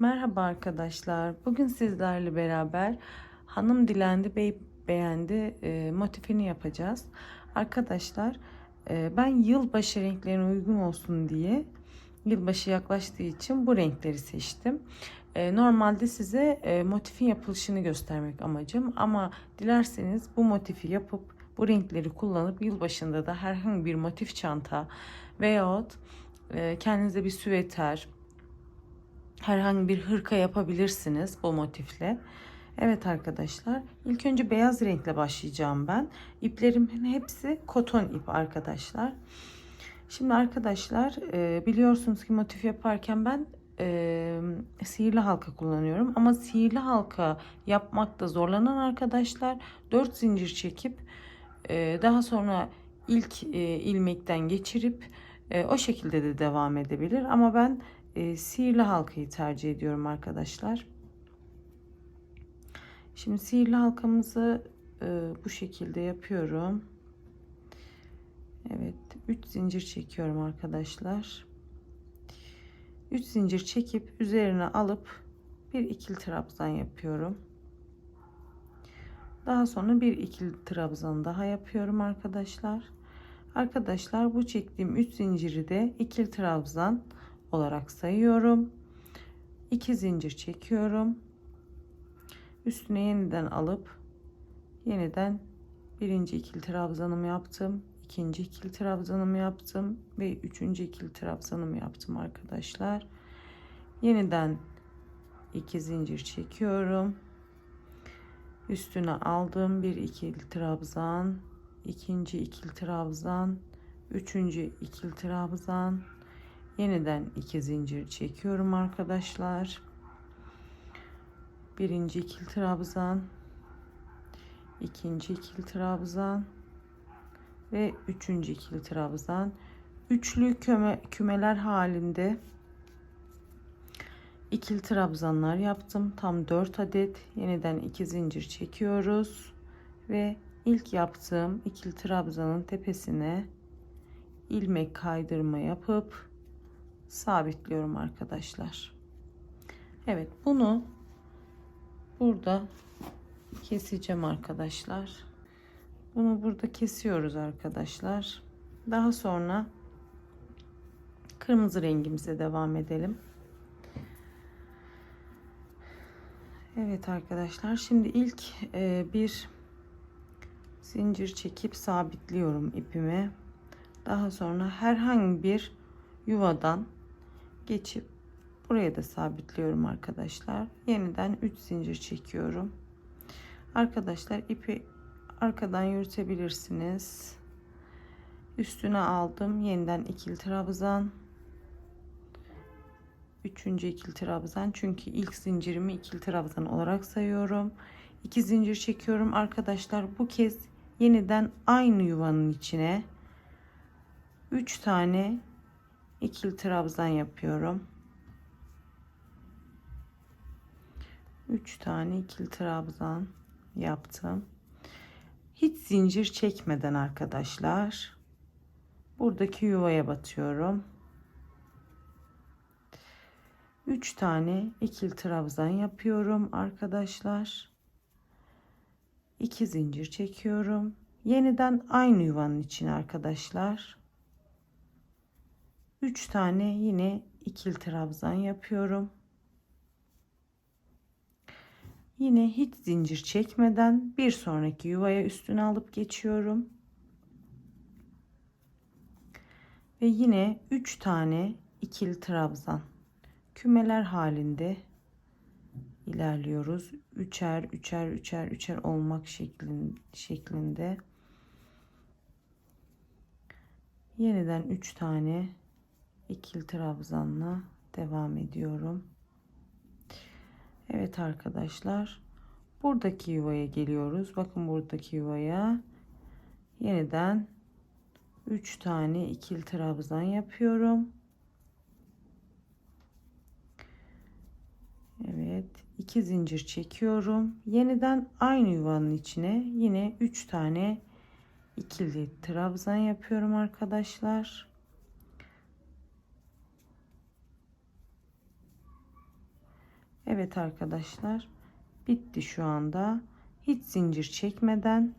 Merhaba arkadaşlar. Bugün sizlerle beraber Hanım Dilendi Bey Beğendi e, motifini yapacağız. Arkadaşlar e, ben yılbaşı renklerine uygun olsun diye yılbaşı yaklaştığı için bu renkleri seçtim. E, normalde size e, motifin yapılışını göstermek amacım ama dilerseniz bu motifi yapıp bu renkleri kullanıp yılbaşında da herhangi bir motif çanta veyahut e, kendinize bir süveter, herhangi bir hırka yapabilirsiniz bu motifle. Evet arkadaşlar ilk önce beyaz renkle başlayacağım ben. İplerimin hepsi koton ip arkadaşlar. Şimdi arkadaşlar e, biliyorsunuz ki motif yaparken ben e, sihirli halka kullanıyorum. Ama sihirli halka yapmakta zorlanan arkadaşlar 4 zincir çekip e, daha sonra ilk ilmekten geçirip o şekilde de devam edebilir. Ama ben e, sihirli halkayı tercih ediyorum arkadaşlar. Şimdi sihirli halkamızı e, bu şekilde yapıyorum. Evet 3 zincir çekiyorum arkadaşlar. 3 zincir çekip üzerine alıp bir ikili trabzan yapıyorum. Daha sonra bir ikili trabzan daha yapıyorum arkadaşlar. Arkadaşlar bu çektiğim 3 zinciri de ikili trabzan olarak sayıyorum. 2 zincir çekiyorum. Üstüne yeniden alıp yeniden birinci ikili trabzanımı yaptım. ikinci ikili trabzanımı yaptım ve üçüncü ikili trabzanımı yaptım arkadaşlar. Yeniden 2 zincir çekiyorum. Üstüne aldım bir ikili trabzan, ikinci ikili trabzan, üçüncü ikili trabzan, yeniden iki zincir çekiyorum arkadaşlar. Birinci ikili trabzan ikinci ikili trabzan ve üçüncü ikili trabzan. Üçlü küme, kümeler halinde ikili trabzanlar yaptım. Tam 4 adet. Yeniden iki zincir çekiyoruz ve ilk yaptığım ikili trabzanın tepesine ilmek kaydırma yapıp sabitliyorum arkadaşlar. Evet bunu burada keseceğim arkadaşlar. Bunu burada kesiyoruz arkadaşlar. Daha sonra kırmızı rengimize devam edelim. Evet arkadaşlar şimdi ilk e, bir zincir çekip sabitliyorum ipimi. Daha sonra herhangi bir yuvadan geçip buraya da sabitliyorum arkadaşlar. Yeniden 3 zincir çekiyorum. Arkadaşlar ipi arkadan yürütebilirsiniz. Üstüne aldım. Yeniden ikili trabzan. Üçüncü ikili trabzan. Çünkü ilk zincirimi ikili trabzan olarak sayıyorum. 2 zincir çekiyorum arkadaşlar. Bu kez yeniden aynı yuvanın içine 3 tane ikili trabzan yapıyorum. 3 tane ikili trabzan yaptım. Hiç zincir çekmeden arkadaşlar buradaki yuvaya batıyorum. 3 tane ikili trabzan yapıyorum arkadaşlar. 2 zincir çekiyorum. Yeniden aynı yuvanın içine arkadaşlar. 3 tane yine ikili trabzan yapıyorum. Yine hiç zincir çekmeden bir sonraki yuvaya üstüne alıp geçiyorum. Ve yine 3 tane ikili trabzan kümeler halinde ilerliyoruz. Üçer, üçer, üçer, üçer olmak şeklinde. Yeniden 3 tane ikili trabzanla devam ediyorum. Evet arkadaşlar. Buradaki yuvaya geliyoruz. Bakın buradaki yuvaya yeniden 3 tane ikili trabzan yapıyorum. Evet, 2 zincir çekiyorum. Yeniden aynı yuvanın içine yine 3 tane ikili trabzan yapıyorum arkadaşlar. Evet arkadaşlar bitti şu anda. Hiç zincir çekmeden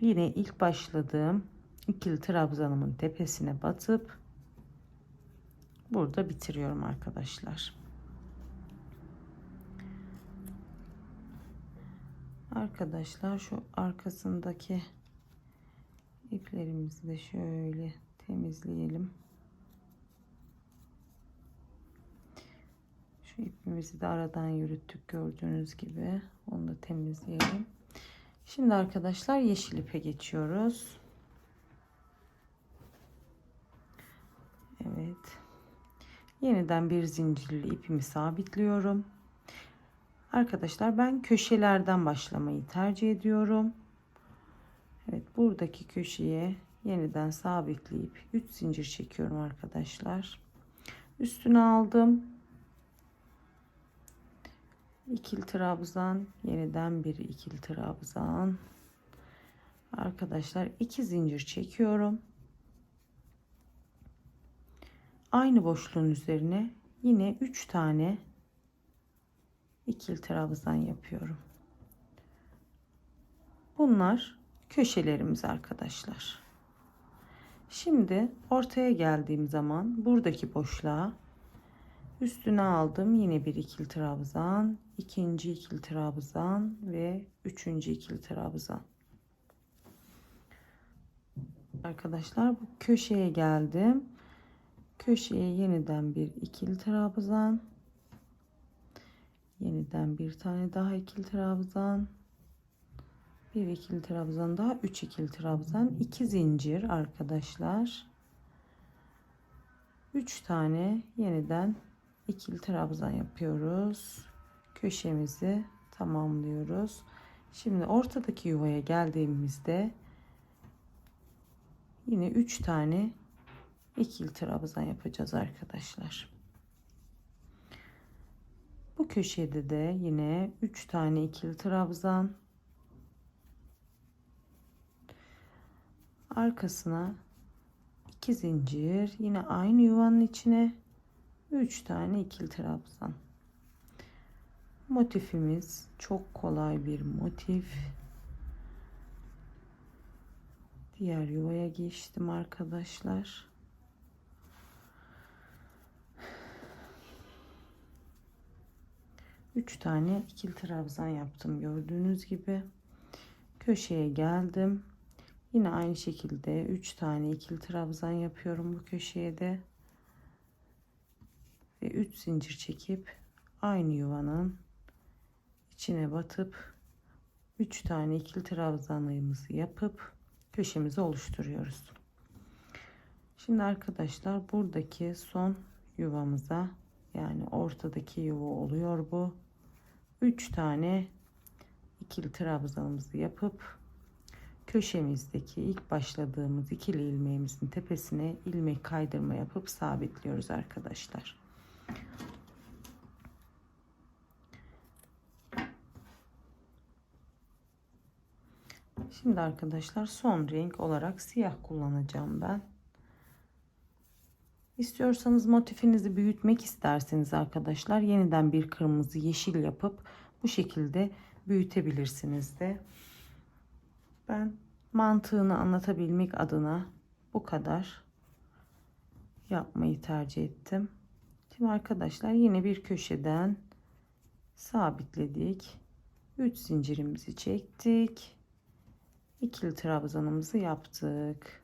yine ilk başladığım ikili trabzanımın tepesine batıp burada bitiriyorum arkadaşlar. Arkadaşlar şu arkasındaki iplerimizi de şöyle temizleyelim. Şu ipimizi de aradan yürüttük gördüğünüz gibi. Onu da temizleyelim. Şimdi arkadaşlar yeşil ipe geçiyoruz. Evet. Yeniden bir zincirli ipimi sabitliyorum. Arkadaşlar ben köşelerden başlamayı tercih ediyorum. Evet buradaki köşeye yeniden sabitleyip 3 zincir çekiyorum arkadaşlar. Üstüne aldım. İkili trabzan, yeniden bir ikili trabzan. Arkadaşlar iki zincir çekiyorum. Aynı boşluğun üzerine yine 3 tane ikili trabzan yapıyorum. Bunlar köşelerimiz arkadaşlar. Şimdi ortaya geldiğim zaman buradaki boşluğa üstüne aldım yine bir ikili trabzan, ikinci ikili trabzan ve üçüncü ikili trabzan. Arkadaşlar bu köşeye geldim. Köşeye yeniden bir ikili trabzan Yeniden bir tane daha ikili trabzan. Bir ikili trabzan daha. Üç ikili trabzan. iki zincir arkadaşlar. Üç tane yeniden ikili trabzan yapıyoruz. Köşemizi tamamlıyoruz. Şimdi ortadaki yuvaya geldiğimizde yine üç tane ikili trabzan yapacağız arkadaşlar. Bu köşede de yine 3 tane ikili trabzan. Arkasına 2 zincir. Yine aynı yuvanın içine 3 tane ikili trabzan. Motifimiz çok kolay bir motif. Diğer yuvaya geçtim arkadaşlar. 3 tane ikili trabzan yaptım gördüğünüz gibi köşeye geldim yine aynı şekilde 3 tane ikili trabzan yapıyorum bu köşeye de ve 3 zincir çekip aynı yuvanın içine batıp 3 tane ikili trabzanlığımızı yapıp köşemizi oluşturuyoruz. Şimdi arkadaşlar buradaki son yuvamıza yani ortadaki yuva oluyor bu. 3 tane ikili trabzanımızı yapıp köşemizdeki ilk başladığımız ikili ilmeğimizin tepesine ilmek kaydırma yapıp sabitliyoruz arkadaşlar. Şimdi arkadaşlar son renk olarak siyah kullanacağım ben. İstiyorsanız motifinizi büyütmek isterseniz arkadaşlar yeniden bir kırmızı yeşil yapıp bu şekilde büyütebilirsiniz de. Ben mantığını anlatabilmek adına bu kadar yapmayı tercih ettim. Şimdi arkadaşlar yine bir köşeden sabitledik. 3 zincirimizi çektik. İkili trabzanımızı yaptık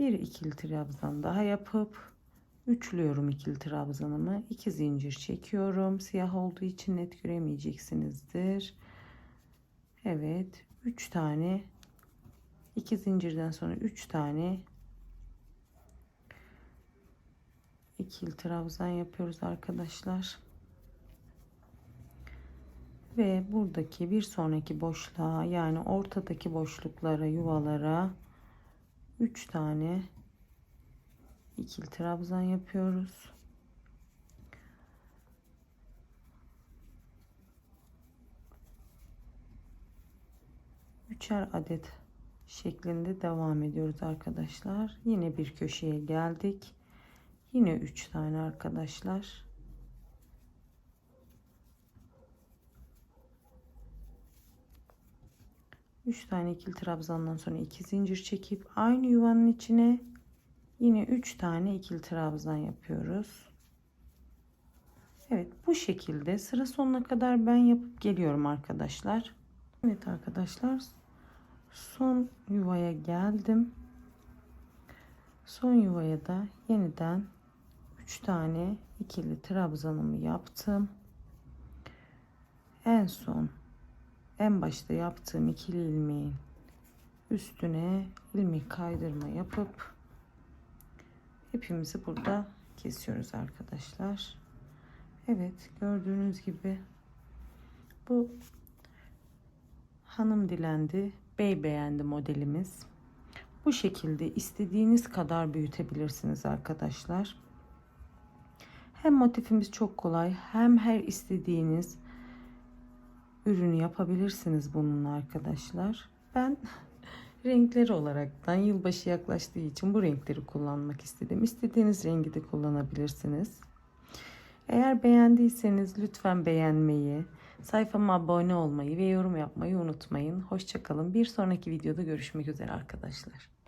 bir ikili trabzan daha yapıp üçlüyorum ikili trabzanımı iki zincir çekiyorum siyah olduğu için net göremeyeceksinizdir Evet 3 tane iki zincirden sonra 3 tane ikili trabzan yapıyoruz arkadaşlar ve buradaki bir sonraki boşluğa yani ortadaki boşluklara yuvalara 3 tane ikili trabzan yapıyoruz. Üçer adet şeklinde devam ediyoruz arkadaşlar. Yine bir köşeye geldik. Yine 3 tane arkadaşlar. Üç tane ikili trabzandan sonra iki zincir çekip aynı yuvanın içine yine üç tane ikili trabzan yapıyoruz. Evet bu şekilde sıra sonuna kadar ben yapıp geliyorum arkadaşlar. Evet arkadaşlar son yuvaya geldim. Son yuvaya da yeniden 3 tane ikili trabzanımı yaptım. En son en başta yaptığım ikili ilmeğin üstüne ilmek kaydırma yapıp ipimizi burada kesiyoruz arkadaşlar. Evet gördüğünüz gibi bu hanım dilendi bey beğendi modelimiz. Bu şekilde istediğiniz kadar büyütebilirsiniz arkadaşlar. Hem motifimiz çok kolay hem her istediğiniz ürünü yapabilirsiniz bununla arkadaşlar. Ben renkleri olaraktan yılbaşı yaklaştığı için bu renkleri kullanmak istedim. İstediğiniz rengi de kullanabilirsiniz. Eğer beğendiyseniz lütfen beğenmeyi, sayfama abone olmayı ve yorum yapmayı unutmayın. Hoşçakalın. Bir sonraki videoda görüşmek üzere arkadaşlar.